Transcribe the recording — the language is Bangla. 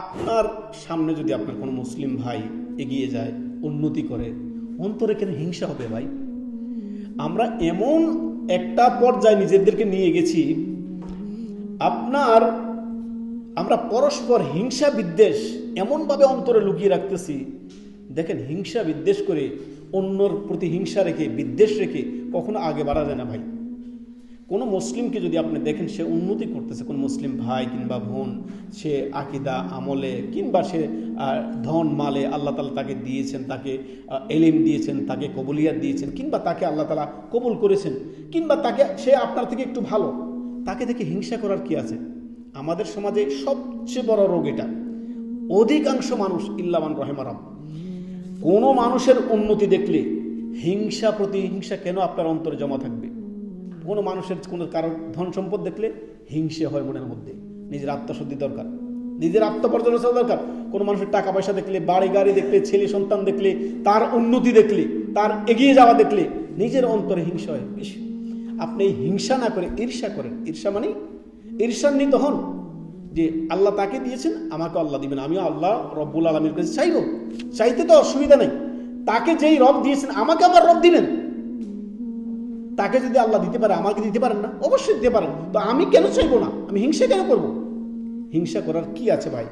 আপনার সামনে যদি আপনার কোনো মুসলিম ভাই এগিয়ে যায়, উন্নতি করে, অন্তরে কেন হিংসা হবে ভাই? আমরা এমন একটা পর্যায়ে নিজেদেরকে নিয়ে গেছি, আপনার, আমরা পরস্পর হিংসা বিদ্বেষ এমনভাবে অন্তরে লুকিয়ে রাখতেছি, দেখেন হিংসা বিদ্বেষ করে অন্যর প্রতি হিংসা রেখে, বিদ্বেষ রেখে কখনো আগে বাড়া যায় না ভাই। কোনো মুসলিমকে যদি আপনি দেখেন, সে উন্নতি করতেছে। কোন মুসলিম ভাই কিংবা বোন, সে আকিদা, আমলে কিংবা সে ধন, মালে আল্লাহ তালা তাকে দিয়েছেন, তাকে এলিম দিয়েছেন, তাকে কবুলিয়াত দিয়েছেন, কিংবা তাকে আল্লাহ তালা কবুল করেছেন, কিংবা তাকে, সে আপনার থেকে একটু ভালো, তাকে দেখে হিংসা করার কি আছে? আমাদের সমাজে সবচেয়ে বড় রোগ এটা। অধিকাংশ মানুষ ইল্লামান রহেমারাম কোনো মানুষের উন্নতি দেখলে হিংসা প্রতিহিংসা কেন আপনার অন্তরে জমা থাকবে? কোনো মানুষের কোনো কারোর ধন সম্পদ দেখলে হিংসে হয় মনের মধ্যে। নিজের আত্মশুদ্ধি দরকার। নিজের আত্মপর্যালোচনা দরকার। কোনো মানুষের টাকা পয়সা দেখলে বাড়ি গাড়ি দেখলে ছেলে সন্তান দেখলে, তার উন্নতি দেখলে, তার এগিয়ে যাওয়া দেখলে নিজের অন্তরে হিংসা হয় বেশি। আপনি হিংসা না করে ঈর্ষা করেন। ঈর্ষা মানে ঈর্ষান্বিত হন যে আল্লাহ তাকে দিয়েছেন আমাকে আল্লাহ দিবেন। আমিও আল্লাহ রব্বুল আলমীর কাছে চাইব। চাইতে তো অসুবিধা নেই। তাকে যেই রব দিয়েছেন, আমাকে আবার রব দিবেন তাকে যদি আল্লাহ দিতে পারে, আমাকে দিতে পারেন না? অবশ্যই দিতে পারেন। তো আমি কেন চাইব না? আমি হিংসা কেন করব? হিংসা করার কি আছে ভাই?